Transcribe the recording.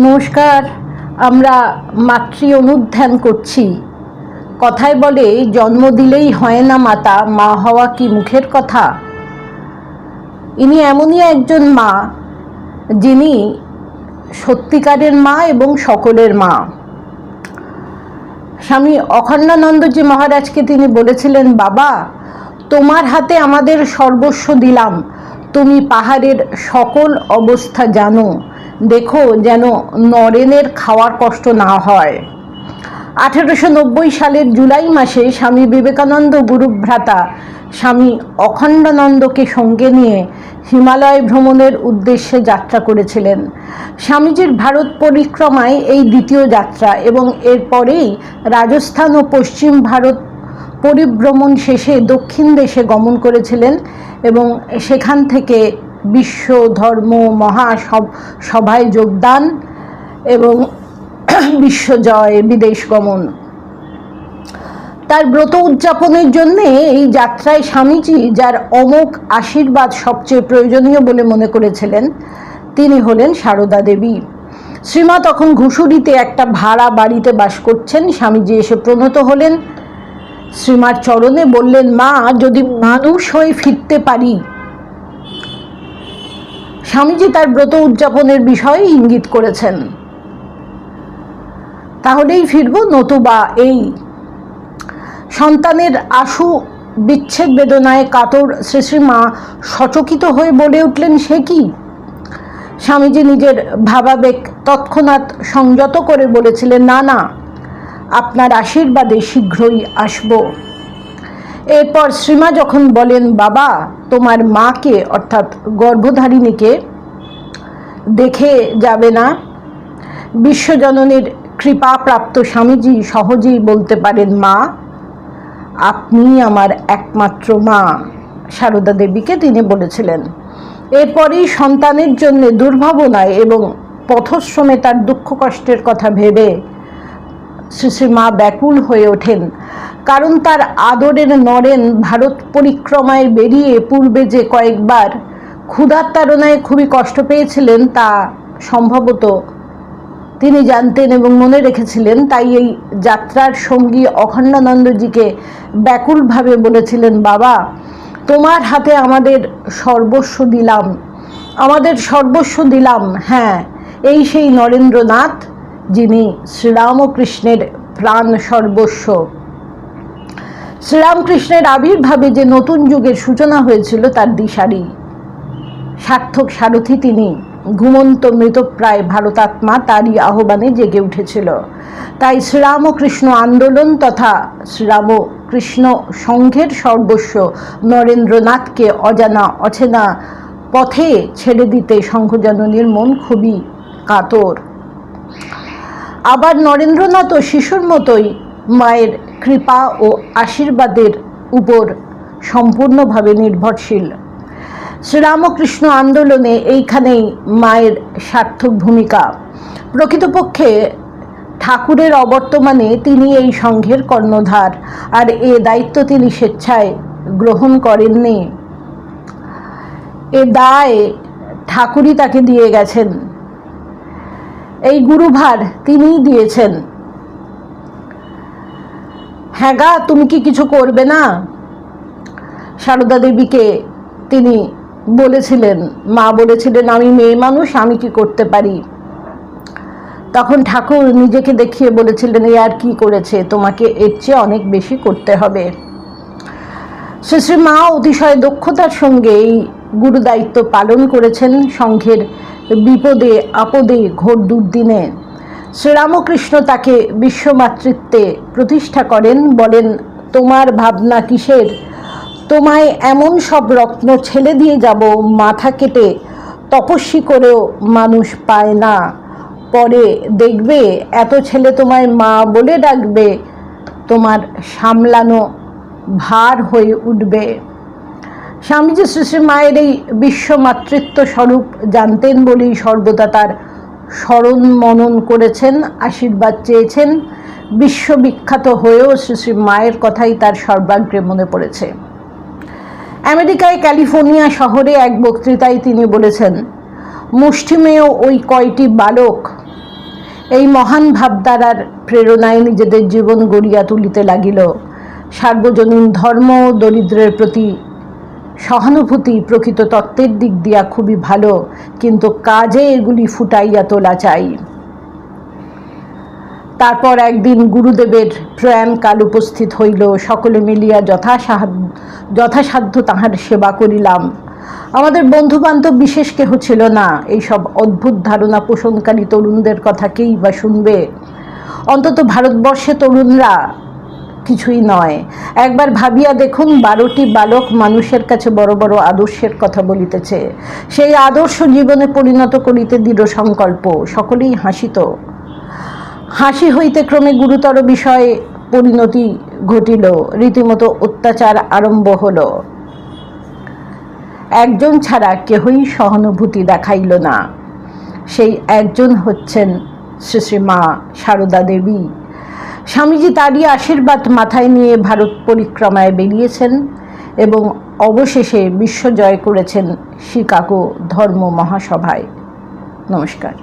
নমস্কার, আমরা মাতৃ অনুধ্যান করছি। কথায় বলে, জন্ম দিলেই হয় না মাতা, মা হওয়া কি মুখের কথা? ইনি এমনই একজন মা, যিনি সত্যিকারের মা এবং সকলের মা। স্বামী অখণ্ডানন্দজি মহারাজকে তিনি বলেছিলেন, বাবা, তোমার হাতে আমাদের সর্বস্ব দিলাম। তুমি পাহাড়ের সকল অবস্থা জানো। দেখো যেন নরেনের খাওয়ার কষ্ট না হয়। আঠেরোশো নব্বই সালের জুলাই মাসে স্বামী বিবেকানন্দ গুরুভ্রাতা স্বামী অখণ্ডানন্দকে সঙ্গে নিয়ে হিমালয় ভ্রমণের উদ্দেশ্যে যাত্রা করেছিলেন। স্বামীজির ভারত পরিক্রমায় এই দ্বিতীয় যাত্রা এবং এরপরেই রাজস্থান ও পশ্চিম ভারত পরিভ্রমণ শেষে দক্ষিণ দেশে গমন করেছিলেন এবং সেখান থেকে বিশ্ব, ধর্ম মহাসভ সভায় যোগদান এবং বিশ্বজয় বিদেশ গমন। তার ব্রত উদযাপনের জন্য এই যাত্রায় স্বামীজি, যার অমোক আশীর্বাদ সবচেয়ে প্রয়োজনীয় বলে মনে করেছিলেন, তিনি হলেন সারদা দেবী। শ্রীমা তখন ঘুষুরিতে একটা ভাড়া বাড়িতে বাস করছেন। স্বামীজি এসে প্রণত হলেন। শ্রীমার চরণে বললেন, মা, যদি মানুষ হয়ে ফিরতে পারি স্বামীজি তার ব্রত উদযাপনের বিষয়ে ইঙ্গিত করেছেন। তাহলেই ফিরব, নতুবা এই সন্তানের আশু বিচ্ছেদ বেদনায় কাতর শ্রী শ্রীমা সচকিত হয়ে বলে উঠলেন, সে কি? স্বামীজি নিজের ভাবাবেগ তৎক্ষণাৎ সংযত করে বলেছিলেন, না না, আপনার আশীর্বাদে শীঘ্রই আসব। এরপর শ্রীমা যখন বলেন, বাবা, তোমার মাকে, অর্থাৎ গর্ভধারিণীকে দেখে যাবে না? বিশ্বজননীর কৃপাপ্রাপ্ত স্বামীজি সহজেই বলতে পারেন, মা, আপনি আমার একমাত্র মা। সারদা দেবীকে তিনি বলেছিলেন। এরপরেই সন্তানের জন্য দুর্ভাবনায় এবং পথশ্রমে তার দুঃখ কষ্টের কথা ভেবে শ্রী শ্রী মা ব্যাকুল হয়ে ওঠেন। কারণ তার আদরের নরেন ভারত পরিক্রমায় বেরিয়ে পূর্বে যে কয়েকবার ক্ষুধার তাড়নায় খুবই কষ্ট পেয়েছিলেন তা সম্ভবত তিনি জানতেন এবং মনে রেখেছিলেন, তাই এই যাত্রার সঙ্গী অখণ্ডানন্দজিকে ব্যাকুলভাবে বলেছিলেন, বাবা, তোমার হাতে আমাদের সর্বস্ব দিলাম, আমাদের সর্বস্ব দিলাম। হ্যাঁ এই সেই নরেন্দ্রনাথ যিনি শ্রীরামকৃষ্ণের প্রাণ সর্বস্ব। শ্রীরামকৃষ্ণের আবির্ভাবে যে নতুন যুগের সূচনা হয়েছিল, তার দিশারি। সার্থক সারথি তিনি। ঘুমন্ত মৃতপ্রায় ভারতাত্মা তারই আহ্বানে জেগে উঠেছিল। তাই শ্রীরামকৃষ্ণ আন্দোলন তথা শ্রীরামকৃষ্ণ সংঘের সর্বস্ব নরেন্দ্রনাথকে অজানা, অচেনা পথে ছেড়ে দিতে সংঘজননীর মন খুবই কাতর। আবার নরেন্দ্রনাথ ও শিশুর মতোই মায়ের কৃপা ও আশীর্বাদের উপর সম্পূর্ণভাবে নির্ভরশীল। শ্রীরামকৃষ্ণ আন্দোলনে এইখানেই মায়ের সার্থক ভূমিকা। প্রকৃতপক্ষে ঠাকুরের অবর্তমানে তিনি এই সংঘের কর্ণধার আর এ দায়িত্ব তিনি স্বেচ্ছায় গ্রহণ করেননি। এ দায় ঠাকুরই তাকে দিয়ে গেছেন। এই গুরুভার তিনিই দিয়েছেন। হ্যাঁ গা, তুমি কি কিছু করবে না? সারদা দেবীকে তিনি বলেছিলেন, মা বলেছিলেন, আমি মেয়ে মানুষ, আমি কি করতে পারি? তখন ঠাকুর নিজেকে দেখিয়ে বলেছিলেন, এ আর কি করেছে? তোমাকে এর চেয়ে অনেক বেশি করতে হবে। শ্রী মা অতিশয় দক্ষতার সঙ্গে এই গুরু দায়িত্ব পালন করেছেন সংঘের বিপদে, আপদে, ঘোর দুর্দিনে। শ্রীরামকৃষ্ণ তাকে বিশ্বমাতৃত্বে প্রতিষ্ঠা করেন, বলেন, তোমার ভাবনা কিসের? তোমায় এমন সব রত্ন ছেলে দিয়ে যাব, মাথা কেটে তপস্বী করেও মানুষ পায় না। পরে দেখবে এত ছেলে তোমায় মা বলে ডাকবে, তোমার সামলানো ভার হয়ে উঠবে। স্বামীজি শ্রী শ্রী মায়ের এই বিশ্বমাতৃত্ব স্বরূপ জানতেন বলেই সর্বদা তার স্মরণ মনন করেছেন, আশীর্বাদ চেয়েছেন, বিশ্ববিখ্যাত হয়েও শ্রী শ্রী মায়ের কথাই তার সর্বাগ্রে মনে পড়েছে। আমেরিকায় ক্যালিফোর্নিয়া শহরে এক বক্তৃতায় তিনি বলেছেন, মুষ্টিমেয় ওই কয়টি বালক এই মহান ভাবধারার প্রেরণায় নিজেদের জীবন গড়িয়া তুলিতে লাগিল। সার্বজনীন ধর্ম দরিদ্রের প্রতি সহানুভূতি প্রকৃত তত্ত্বের দিক দিয়া খুবই ভালো, কিন্তু কাজে এগুলি ফুটাইয়া তোলা চাই। তারপর একদিন গুরুদেবের প্রয়াণকাল উপস্থিত হইল, সকলে মিলিয়া যথাসাধ্য যথাসাধ্য তাহার সেবা করিলাম। আমাদের বন্ধু বান্ধব বিশেষ কেহ ছিল না, এইসব অদ্ভুত ধারণা পোষণকারী তরুণদের কথা কেই বা শুনবে? অন্তত ভারতবর্ষে তরুণরা কিছুই নয়। একবার ভাবিয়া দেখুন, বারোটি বালক মানুষের কাছে বড় বড় আদর্শের কথা বলিতেছে। সেই আদর্শ জীবনে পরিণত করিতে দৃঢ় সংকল্প, সকলেই হাসিত। হাসি হইতে ক্রমে গুরুতর বিষয়ে পরিণতি ঘটিল, রীতিমতো অত্যাচার আরম্ভ হল। একজন ছাড়া কেহই সহানুভূতি দেখাইল না। সেই একজন হচ্ছেন শ্রী শ্রী মা সারদা দেবী। স্বামীজি তারই আশীর্বাদ মাথায় নিয়ে ভারত পরিক্রমায় বেরিয়েছেন এবং অবশেষে বিশ্ব জয় করেছেন শিকাগো ধর্ম মহাসভায়। নমস্কার।